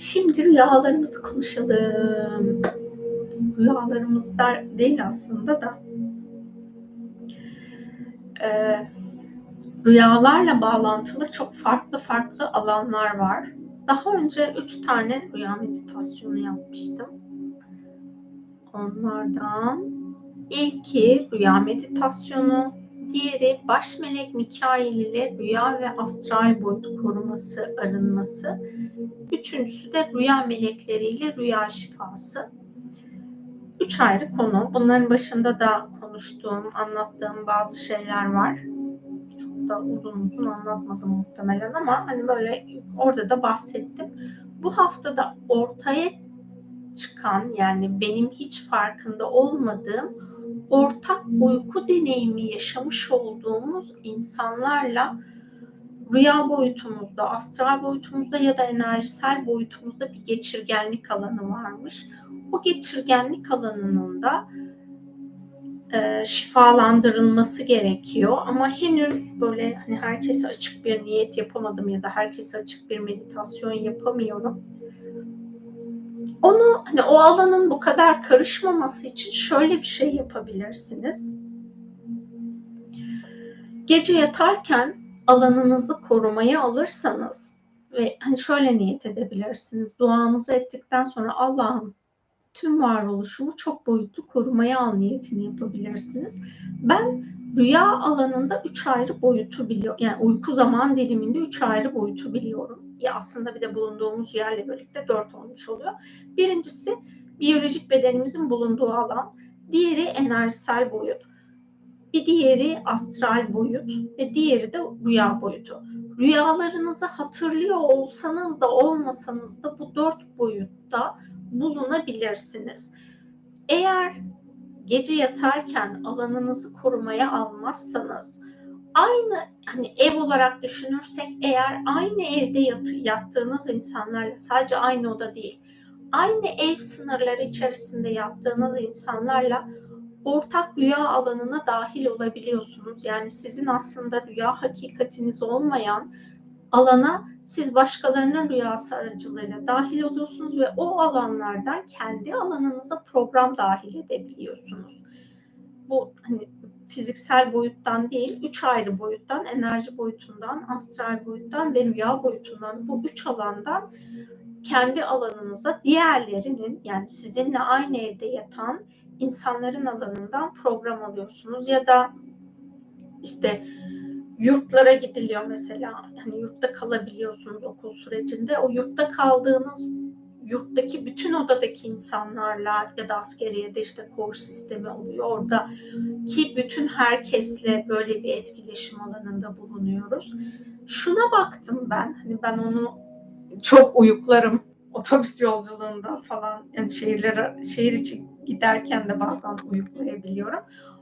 Şimdi rüyalarımızı konuşalım. Rüyalarımızda değil aslında da. Ee, rüyalarla bağlantılı çok farklı farklı alanlar var. Daha önce üç tane rüya meditasyonu yapmıştım. Onlardan ilki rüya meditasyonu, diğeri baş melek Mikail ile rüya ve astral boyut koruması, arınması. Üçüncüsü de rüya melekleriyle rüya şifası. Üç ayrı konu. Bunların başında da konuştuğum, anlattığım bazı şeyler var. Çok da uzun uzun anlatmadım muhtemelen ama hani böyle orada da bahsettim. Bu haftada ortaya çıkan yani benim hiç farkında olmadığım ortak uyku deneyimi yaşamış olduğumuz insanlarla rüya boyutumuzda, astral boyutumuzda ya da enerjisel boyutumuzda bir geçirgenlik alanı varmış. O geçirgenlik alanının da e, şifalandırılması gerekiyor ama henüz böyle hani herkese açık bir niyet yapamadım ya da herkese açık bir meditasyon yapamıyorum. Onu hani o alanın bu kadar karışmaması için şöyle bir şey yapabilirsiniz. Gece yatarken alanınızı korumaya alırsanız ve hani şöyle niyet edebilirsiniz. Duanızı ettikten sonra Allah'ım tüm varoluşumu çok boyutlu korumaya al niyetini yapabilirsiniz. Ben rüya alanında üç ayrı boyutu biliyorum. Yani uyku zaman diliminde üç ayrı boyutu biliyorum. Aslında bir de bulunduğumuz yerle birlikte dört olmuş oluyor. Birincisi biyolojik bedenimizin bulunduğu alan. Diğeri enerjisel boyut. Bir diğeri astral boyut ve diğeri de rüya boyutu. Rüyalarınızı hatırlıyor olsanız da olmasanız da bu dört boyutta bulunabilirsiniz. Eğer gece yatarken alanınızı korumaya almazsanız aynı hani ev olarak düşünürsek eğer aynı evde yat, yattığınız insanlarla sadece aynı oda değil aynı ev sınırları içerisinde yattığınız insanlarla ortak rüya alanına dahil olabiliyorsunuz. Yani sizin aslında rüya hakikatiniz olmayan alana siz başkalarının rüyası aracılığıyla dahil oluyorsunuz ve o alanlardan kendi alanınıza program dahil edebiliyorsunuz. Bu hani fiziksel boyuttan değil, üç ayrı boyuttan, enerji boyutundan, astral boyuttan ve rüya boyutundan bu üç alandan kendi alanınıza diğerlerinin yani sizinle aynı evde yatan insanların alanından program alıyorsunuz ya da işte yurtlara gidiliyor mesela. Hani yurtta kalabiliyorsunuz okul sürecinde. O yurtta kaldığınız yurttaki bütün odadaki insanlarla ya da askeriyede işte koğuş sistemi oluyor. Orada ki bütün herkesle böyle bir etkileşim alanında bulunuyoruz. Şuna baktım ben. Hani ben onu çok uyuklarım otobüs yolculuğunda falan yani şehirlere şehir içi giderken de bazen uyuklayabiliyorum.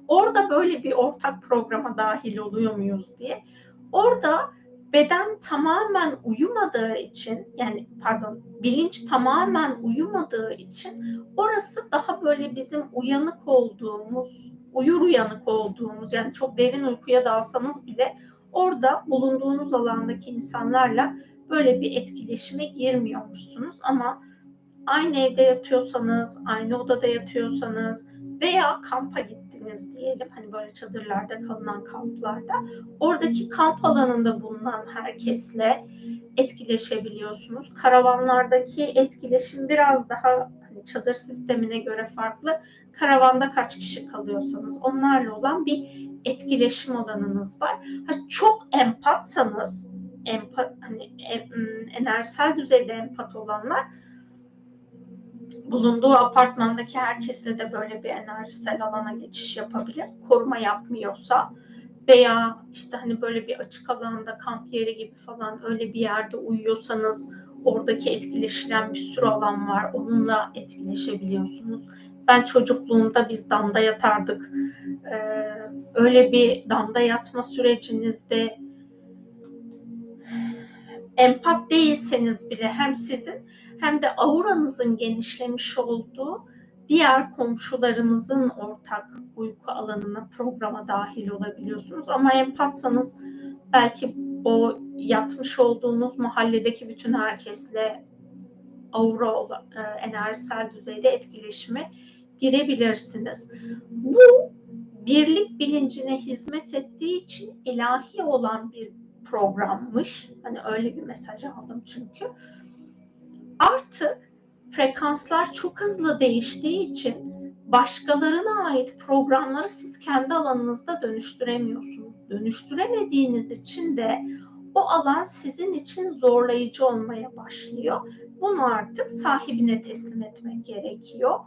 Orada böyle bir ortak programa dahil oluyor muyuz diye. Orada beden tamamen uyumadığı için yani pardon bilinç tamamen uyumadığı için orası daha böyle bizim uyanık olduğumuz uyur uyanık olduğumuz yani çok derin uykuya dalsanız bile orada bulunduğunuz alandaki insanlarla böyle bir etkileşime girmiyormuşsunuz. Ama aynı evde yatıyorsanız, aynı odada yatıyorsanız veya kampa gittiniz diyelim hani böyle çadırlarda kalınan kamplarda oradaki kamp alanında bulunan herkesle etkileşebiliyorsunuz. Karavanlardaki etkileşim biraz daha hani çadır sistemine göre farklı. Karavanda kaç kişi kalıyorsanız onlarla olan bir etkileşim alanınız var. Ha, çok empatsanız empat hani enerjisel düzeyde empat olanlar bulunduğu apartmandaki herkesle de böyle bir enerjisel alana geçiş yapabilir. Koruma yapmıyorsa veya işte hani böyle bir açık alanda kamp yeri gibi falan öyle bir yerde uyuyorsanız oradaki etkileşilen bir sürü alan var. Onunla etkileşebiliyorsunuz. Ben çocukluğumda biz damda yatardık. Ee, öyle bir damda yatma sürecinizde empat değilseniz bile hem sizin hem de auranızın genişlemiş olduğu diğer komşularınızın ortak uyku alanına programa dahil olabiliyorsunuz. Ama empatsanız belki o yatmış olduğunuz mahalledeki bütün herkesle aura e, enerjisel düzeyde etkileşime girebilirsiniz. Bu birlik bilincine hizmet ettiği için ilahi olan bir programmış. Hani öyle bir mesaj aldım çünkü. Artık frekanslar çok hızlı değiştiği için başkalarına ait programları siz kendi alanınızda dönüştüremiyorsunuz. Dönüştüremediğiniz için de o alan sizin için zorlayıcı olmaya başlıyor. Bunu artık sahibine teslim etmek gerekiyor.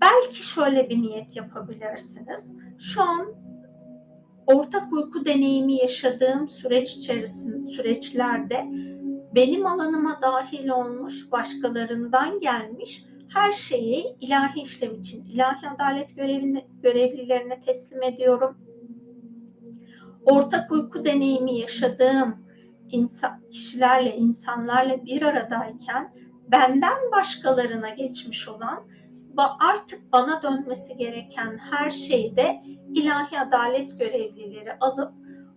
Belki şöyle bir niyet yapabilirsiniz. Şu an ortak uyku deneyimi yaşadığım süreç içerisinde süreçlerde benim alanıma dahil olmuş, başkalarından gelmiş her şeyi ilahi işlem için, ilahi adalet görevine, görevlilerine teslim ediyorum. Ortak uyku deneyimi yaşadığım insan, kişilerle, insanlarla bir aradayken benden başkalarına geçmiş olan ve artık bana dönmesi gereken her şeyi de ilahi adalet görevlileri alıp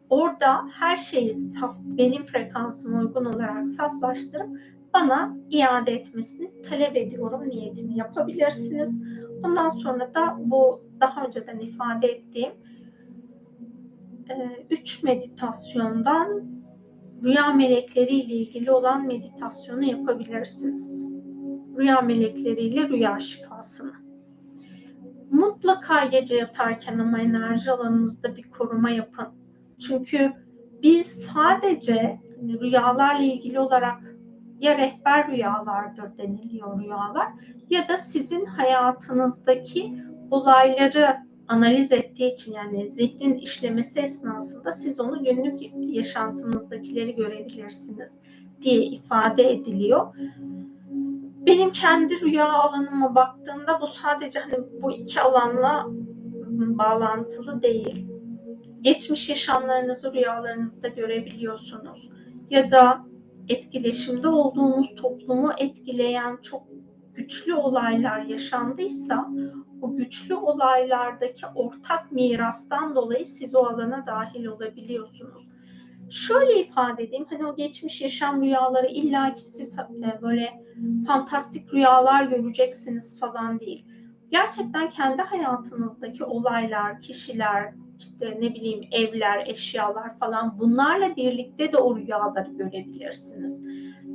orada her şeyi saf, benim frekansıma uygun olarak saflaştırıp bana iade etmesini talep ediyorum niyetini yapabilirsiniz. Ondan sonra da bu daha önceden ifade ettiğim e, üç meditasyondan rüya melekleri ile ilgili olan meditasyonu yapabilirsiniz. Rüya melekleriyle rüya şifasını. Mutlaka gece yatarken ama enerji alanınızda bir koruma yapın. Çünkü biz sadece hani rüyalarla ilgili olarak ya rehber rüyalardır deniliyor rüyalar ya da sizin hayatınızdaki olayları analiz ettiği için yani zihnin işlemesi esnasında siz onu günlük yaşantınızdakileri görebilirsiniz diye ifade ediliyor. Benim kendi rüya alanıma baktığımda bu sadece hani bu iki alanla bağlantılı değil. Geçmiş yaşamlarınızı rüyalarınızda görebiliyorsunuz. Ya da etkileşimde olduğunuz toplumu etkileyen çok güçlü olaylar yaşandıysa o güçlü olaylardaki ortak mirastan dolayı siz o alana dahil olabiliyorsunuz. Şöyle ifade edeyim, hani o geçmiş yaşam rüyaları illa ki siz böyle fantastik rüyalar göreceksiniz falan değil. Gerçekten kendi hayatınızdaki olaylar, kişiler, işte ne bileyim evler, eşyalar falan bunlarla birlikte de o rüyaları görebilirsiniz.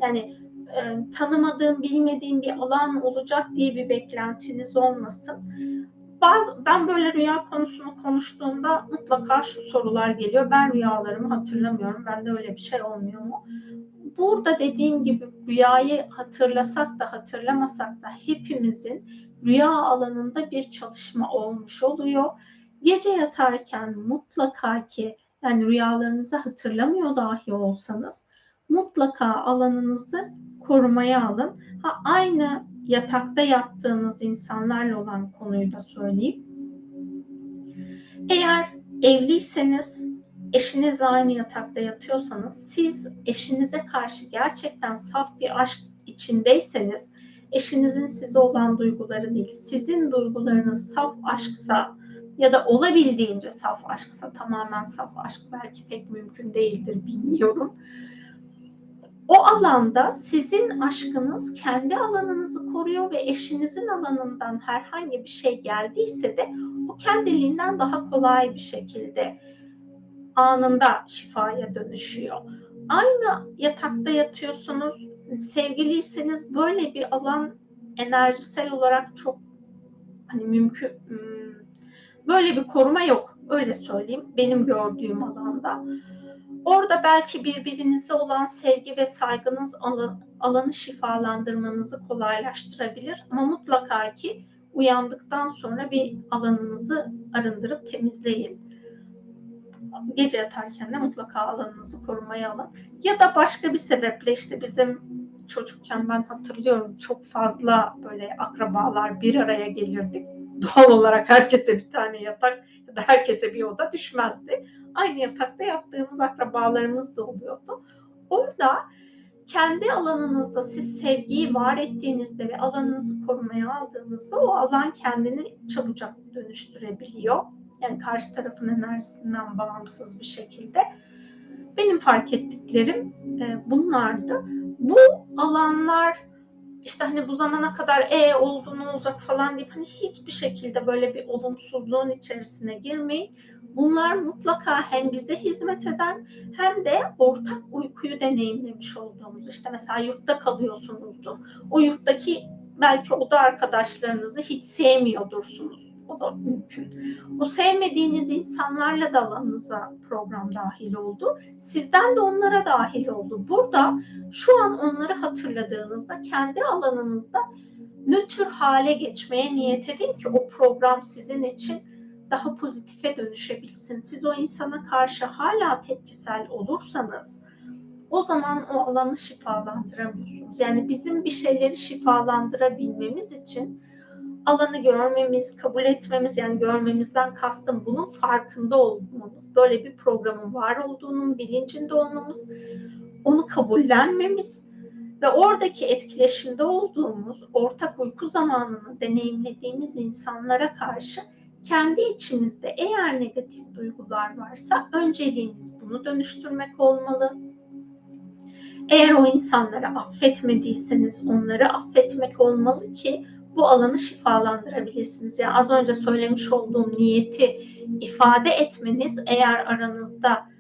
Yani e, tanımadığım, bilmediğim bir alan olacak diye bir beklentiniz olmasın. Bazı, ben böyle rüya konusunu konuştuğumda mutlaka şu sorular geliyor. Ben rüyalarımı hatırlamıyorum. Bende öyle bir şey olmuyor mu? Burada dediğim gibi rüyayı hatırlasak da hatırlamasak da hepimizin rüya alanında bir çalışma olmuş oluyor. Gece yatarken mutlaka ki yani rüyalarınızı hatırlamıyor dahi olsanız mutlaka alanınızı korumaya alın. Ha, aynı yatakta yattığınız insanlarla olan konuyu da söyleyeyim. Eğer evliyseniz eşinizle aynı yatakta yatıyorsanız siz eşinize karşı gerçekten saf bir aşk içindeyseniz eşinizin size olan duyguları değil sizin duygularınız saf aşksa ya da olabildiğince saf aşksa tamamen saf aşk belki pek mümkün değildir bilmiyorum o alanda sizin aşkınız kendi alanınızı koruyor ve eşinizin alanından herhangi bir şey geldiyse de o kendiliğinden daha kolay bir şekilde anında şifaya dönüşüyor. Aynı yatakta yatıyorsunuz. Sevgiliyseniz böyle bir alan enerjisel olarak çok hani mümkün böyle bir koruma yok. Öyle söyleyeyim benim gördüğüm alanda. Orada belki birbirinize olan sevgi ve saygınız alanı şifalandırmanızı kolaylaştırabilir. Ama mutlaka ki uyandıktan sonra bir alanınızı arındırıp temizleyin. Gece yatarken de mutlaka alanınızı korumaya alın. Ya da başka bir sebeple işte bizim çocukken ben hatırlıyorum çok fazla böyle akrabalar bir araya gelirdik. Doğal olarak herkese bir tane yatak ya da herkese bir oda düşmezdi aynı yatakta yattığımız akrabalarımız da oluyordu. Orada kendi alanınızda siz sevgiyi var ettiğinizde ve alanınızı korumaya aldığınızda o alan kendini çabucak dönüştürebiliyor. Yani karşı tarafın enerjisinden bağımsız bir şekilde. Benim fark ettiklerim e, bunlardı. Bu alanlar işte hani bu zamana kadar e oldu ne olacak falan deyip hani hiçbir şekilde böyle bir olumsuzluğun içerisine girmeyin. Bunlar mutlaka hem bize hizmet eden hem de ortak uykuyu deneyimlemiş olduğumuz işte mesela yurtta kalıyorsunuzdur. O yurttaki belki oda arkadaşlarınızı hiç sevmiyordursunuz. O da mümkün. O sevmediğiniz insanlarla da alanınıza program dahil oldu. Sizden de onlara dahil oldu. Burada şu an onları hatırladığınızda kendi alanınızda nötr hale geçmeye niyet edin ki o program sizin için daha pozitife dönüşebilsin. Siz o insana karşı hala tepkisel olursanız o zaman o alanı şifalandıramıyorsunuz. Yani bizim bir şeyleri şifalandırabilmemiz için alanı görmemiz, kabul etmemiz yani görmemizden kastım bunun farkında olmamız, böyle bir programın var olduğunun bilincinde olmamız, onu kabullenmemiz ve oradaki etkileşimde olduğumuz ortak uyku zamanını deneyimlediğimiz insanlara karşı kendi içimizde eğer negatif duygular varsa önceliğimiz bunu dönüştürmek olmalı. Eğer o insanları affetmediyseniz onları affetmek olmalı ki bu alanı şifalandırabilirsiniz. Yani az önce söylemiş olduğum niyeti ifade etmeniz eğer aranızda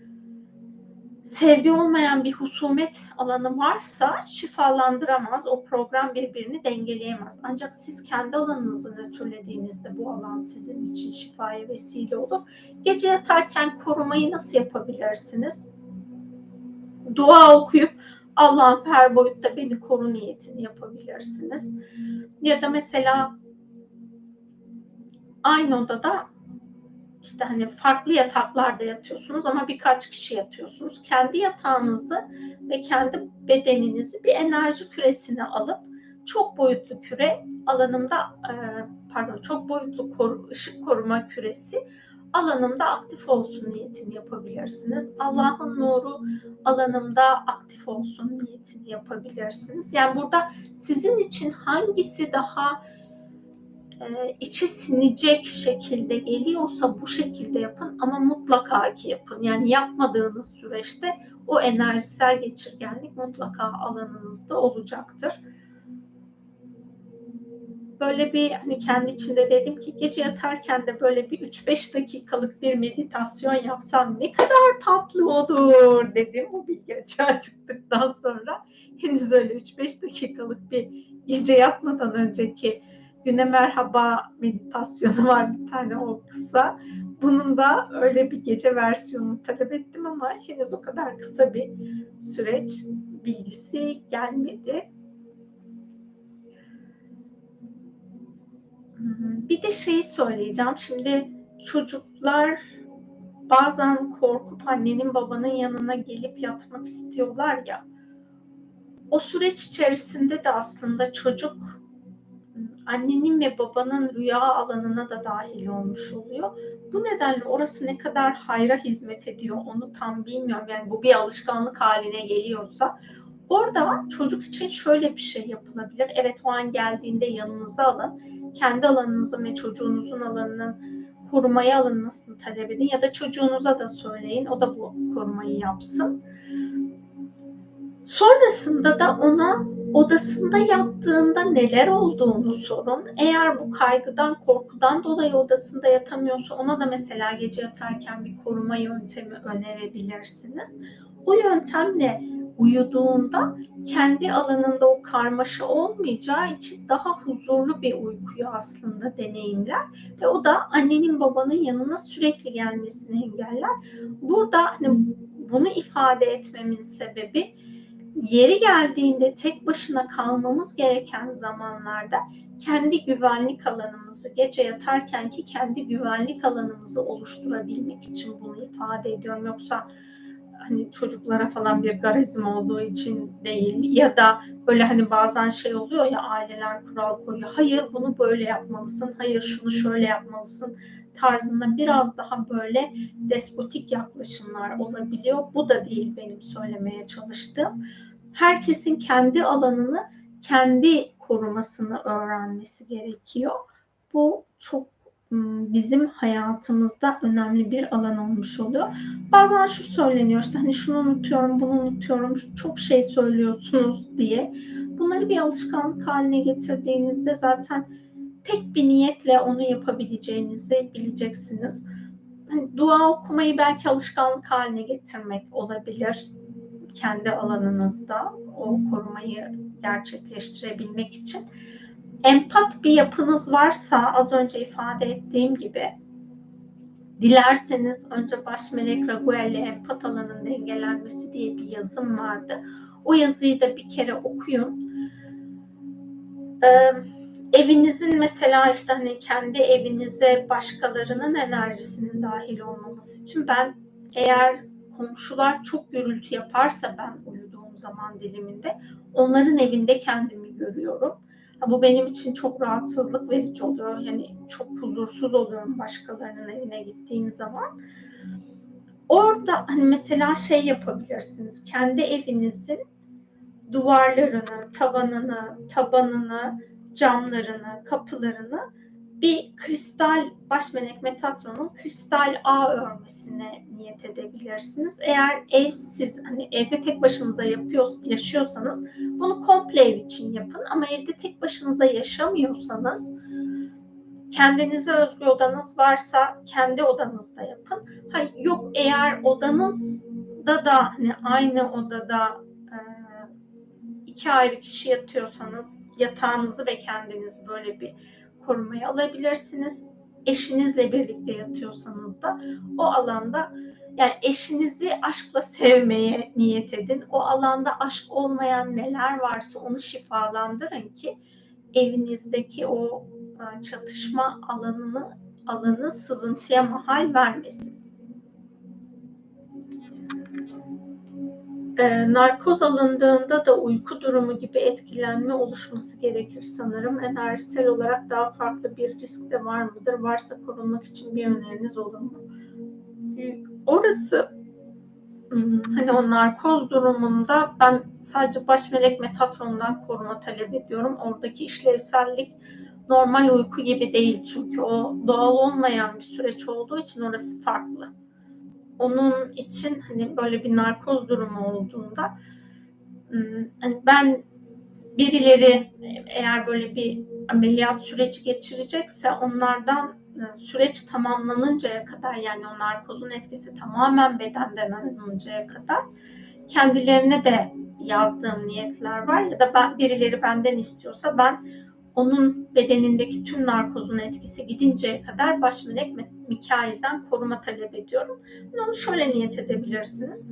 sevgi olmayan bir husumet alanı varsa şifalandıramaz. O program birbirini dengeleyemez. Ancak siz kendi alanınızı nötrlediğinizde bu alan sizin için şifaya vesile olur. Gece yatarken korumayı nasıl yapabilirsiniz? Dua okuyup Allah'ın her boyutta beni koru niyetini yapabilirsiniz. Ya da mesela aynı odada işte hani farklı yataklarda yatıyorsunuz ama birkaç kişi yatıyorsunuz. Kendi yatağınızı ve kendi bedeninizi bir enerji küresine alıp çok boyutlu küre alanımda e, pardon çok boyutlu koru, ışık koruma küresi alanımda aktif olsun niyetini yapabilirsiniz. Allah'ın nuru alanımda aktif olsun niyetini yapabilirsiniz. Yani burada sizin için hangisi daha e, içe sinecek şekilde geliyorsa bu şekilde yapın ama mutlaka ki yapın. Yani yapmadığınız süreçte o enerjisel geçirgenlik mutlaka alanınızda olacaktır böyle bir hani kendi içinde dedim ki gece yatarken de böyle bir 3-5 dakikalık bir meditasyon yapsam ne kadar tatlı olur dedim bu bilgi açığa çıktıktan sonra. Henüz öyle 3-5 dakikalık bir gece yatmadan önceki güne merhaba meditasyonu var bir tane o kısa. Bunun da öyle bir gece versiyonunu talep ettim ama henüz o kadar kısa bir süreç bilgisi gelmedi. Bir de şeyi söyleyeceğim. Şimdi çocuklar bazen korkup annenin babanın yanına gelip yatmak istiyorlar ya. O süreç içerisinde de aslında çocuk annenin ve babanın rüya alanına da dahil olmuş oluyor. Bu nedenle orası ne kadar hayra hizmet ediyor onu tam bilmiyorum. Yani bu bir alışkanlık haline geliyorsa orada çocuk için şöyle bir şey yapılabilir. Evet o an geldiğinde yanınıza alın kendi alanınızın ve çocuğunuzun alanının korumaya alınmasını talep edin ya da çocuğunuza da söyleyin o da bu korumayı yapsın. Sonrasında da ona odasında yaptığında neler olduğunu sorun. Eğer bu kaygıdan, korkudan dolayı odasında yatamıyorsa ona da mesela gece yatarken bir koruma yöntemi önerebilirsiniz. O yöntemle uyuduğunda kendi alanında o karmaşa olmayacağı için daha huzurlu bir uykuyu aslında deneyimler ve o da annenin babanın yanına sürekli gelmesini engeller. Burada hani bunu ifade etmemin sebebi yeri geldiğinde tek başına kalmamız gereken zamanlarda kendi güvenlik alanımızı gece yatarken ki kendi güvenlik alanımızı oluşturabilmek için bunu ifade ediyorum. Yoksa hani çocuklara falan bir garizm olduğu için değil ya da böyle hani bazen şey oluyor ya aileler kural koyuyor. Hayır bunu böyle yapmalısın. Hayır şunu şöyle yapmalısın tarzında biraz daha böyle despotik yaklaşımlar olabiliyor. Bu da değil benim söylemeye çalıştığım. Herkesin kendi alanını kendi korumasını öğrenmesi gerekiyor. Bu çok bizim hayatımızda önemli bir alan olmuş oluyor. Bazen şu söyleniyor işte hani şunu unutuyorum, bunu unutuyorum, çok şey söylüyorsunuz diye. bunları bir alışkanlık haline getirdiğinizde zaten tek bir niyetle onu yapabileceğinizi bileceksiniz. Hani dua okumayı belki alışkanlık haline getirmek olabilir kendi alanınızda o korumayı gerçekleştirebilmek için. Empat bir yapınız varsa az önce ifade ettiğim gibi dilerseniz önce baş melek Raguel'le empat alanın dengelenmesi diye bir yazım vardı. O yazıyı da bir kere okuyun. Ee, evinizin mesela işte hani kendi evinize başkalarının enerjisinin dahil olmaması için ben eğer komşular çok gürültü yaparsa ben uyuduğum zaman diliminde onların evinde kendimi görüyorum. Bu benim için çok rahatsızlık verici oluyor. Yani çok huzursuz oluyorum başkalarının evine gittiğim zaman. Orada hani mesela şey yapabilirsiniz. Kendi evinizin duvarlarını, tavanını, tabanını, camlarını, kapılarını bir kristal baş melek Metatron'un kristal ağ örmesine niyet edebilirsiniz. Eğer ev siz hani evde tek başınıza yapıyor, yaşıyorsanız bunu komple ev için yapın ama evde tek başınıza yaşamıyorsanız kendinize özgü odanız varsa kendi odanızda yapın. Hayır, yok eğer odanızda da hani aynı odada e, iki ayrı kişi yatıyorsanız yatağınızı ve kendinizi böyle bir korumaya alabilirsiniz. Eşinizle birlikte yatıyorsanız da o alanda yani eşinizi aşkla sevmeye niyet edin. O alanda aşk olmayan neler varsa onu şifalandırın ki evinizdeki o e, çatışma alanını alanı sızıntıya mahal vermesin. E, narkoz alındığında da uyku durumu gibi etkilenme oluşması gerekir sanırım. Enerjisel olarak daha farklı bir risk de var mıdır? Varsa korunmak için bir öneriniz olur mu? Orası hmm, hani o narkoz durumunda ben sadece baş melek Metatron'dan koruma talep ediyorum. Oradaki işlevsellik normal uyku gibi değil çünkü o doğal olmayan bir süreç olduğu için orası farklı onun için hani böyle bir narkoz durumu olduğunda hmm, hani ben birileri eğer böyle bir ameliyat süreci geçirecekse onlardan e, süreç tamamlanıncaya kadar yani o narkozun etkisi tamamen bedenden alınıncaya kadar kendilerine de yazdığım niyetler var ya da ben, birileri benden istiyorsa ben onun bedenindeki tüm narkozun etkisi gidinceye kadar baş melek Mikail'den koruma talep ediyorum. Onu şöyle niyet edebilirsiniz.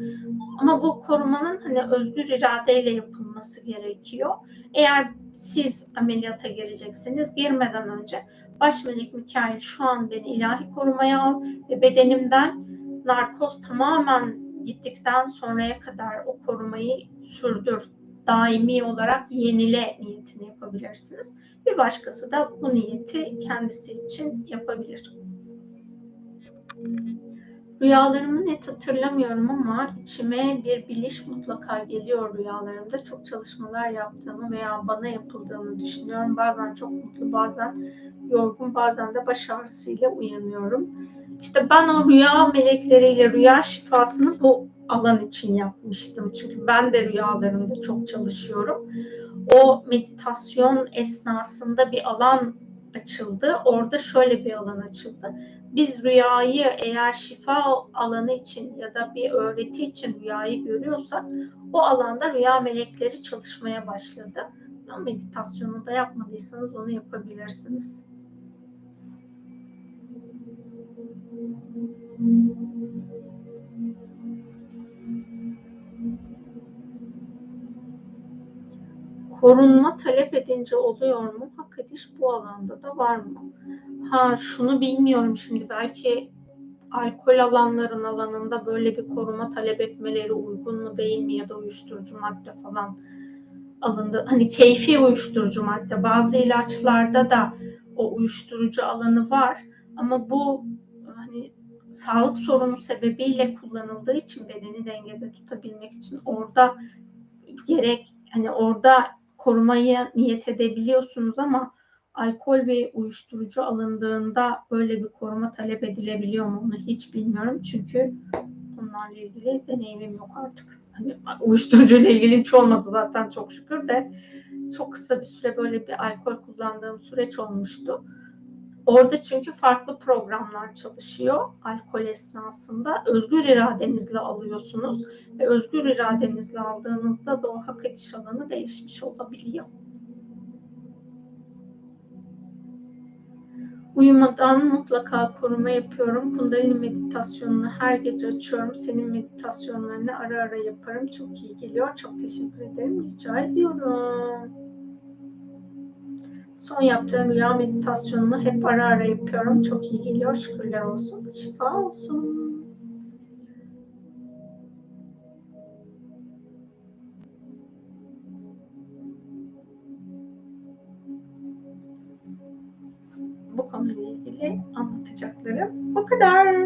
Ama bu korumanın hani özgür iradeyle yapılması gerekiyor. Eğer siz ameliyata girecekseniz girmeden önce baş melek Mikail şu an beni ilahi korumaya al ve bedenimden narkoz tamamen gittikten sonraya kadar o korumayı sürdür daimi olarak yenile niyetini yapabilirsiniz. Bir başkası da bu niyeti kendisi için yapabilir. Rüyalarımı net hatırlamıyorum ama içime bir biliş mutlaka geliyor rüyalarımda. Çok çalışmalar yaptığımı veya bana yapıldığını düşünüyorum. Bazen çok mutlu, bazen yorgun, bazen de baş ağrısıyla uyanıyorum. İşte ben o rüya melekleriyle rüya şifasını bu alan için yapmıştım. Çünkü ben de rüyalarımda çok çalışıyorum. O meditasyon esnasında bir alan açıldı. Orada şöyle bir alan açıldı. Biz rüyayı eğer şifa alanı için ya da bir öğreti için rüyayı görüyorsak o alanda rüya melekleri çalışmaya başladı. Meditasyonu da yapmadıysanız onu yapabilirsiniz. Korunma talep edince oluyor mu? Hak ediş bu alanda da var mı? Ha şunu bilmiyorum şimdi belki alkol alanların alanında böyle bir koruma talep etmeleri uygun mu değil mi ya da uyuşturucu madde falan alındı. Hani keyfi uyuşturucu madde bazı ilaçlarda da o uyuşturucu alanı var ama bu hani sağlık sorunu sebebiyle kullanıldığı için bedeni dengede tutabilmek için orada gerek hani orada korumaya niyet edebiliyorsunuz ama alkol ve uyuşturucu alındığında böyle bir koruma talep edilebiliyor mu onu hiç bilmiyorum. Çünkü onlarla ilgili deneyimim yok artık. Hani uyuşturucu ile ilgili hiç olmadı zaten çok şükür de çok kısa bir süre böyle bir alkol kullandığım süreç olmuştu. Orada çünkü farklı programlar çalışıyor alkol esnasında. Özgür iradenizle alıyorsunuz ve özgür iradenizle aldığınızda da o hak ediş alanı değişmiş olabiliyor. Uyumadan mutlaka koruma yapıyorum. Kundalini meditasyonunu her gece açıyorum. Senin meditasyonlarını ara ara yaparım. Çok iyi geliyor. Çok teşekkür ederim. Rica ediyorum. Son yaptığım rüya meditasyonunu hep ara ara yapıyorum. Çok iyi geliyor. Şükürler olsun. Şifa olsun. Bu konuyla ilgili anlatacaklarım bu kadar.